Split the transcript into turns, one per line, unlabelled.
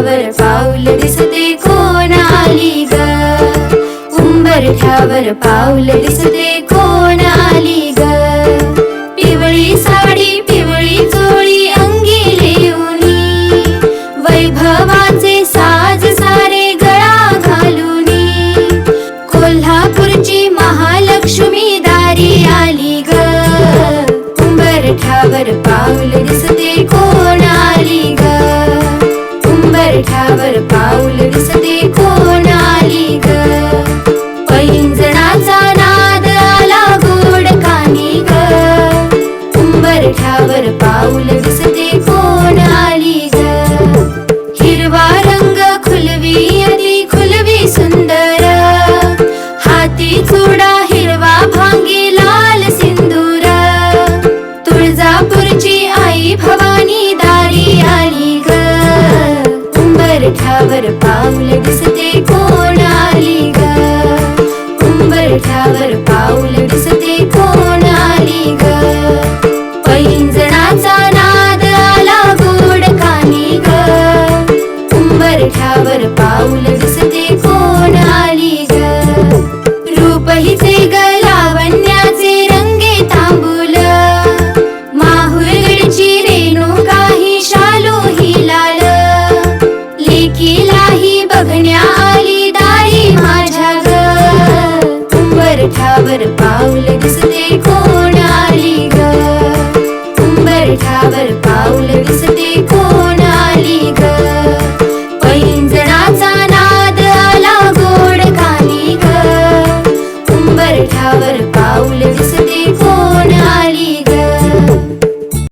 उंबरठ्यावर पाऊल दिसते कोण आली ग? ठावर पाऊल दिसते कोण आली ग? उंबरठ्यावर पाऊल दिसते कोण आली ग? हिरवा रंग खुलवी अति खुलवी सुंदर. हाती चुडा हिरवा भांगी लाल सिंदूर. तुळजापूरची आई भवानी दारी आली ग. उंबरठावर पाऊल दिसते उंबरठ्यावर पाऊल दिसते कोण आली ग? रूप हिचे ग रंगे तांबूल. माहुरगडची रेणू काही शालू ही लाल. लेकीलाही बघण्या आली दारी माझ्या ग. ठावर पाऊल दिसते कोण ஒரு காவுல விசு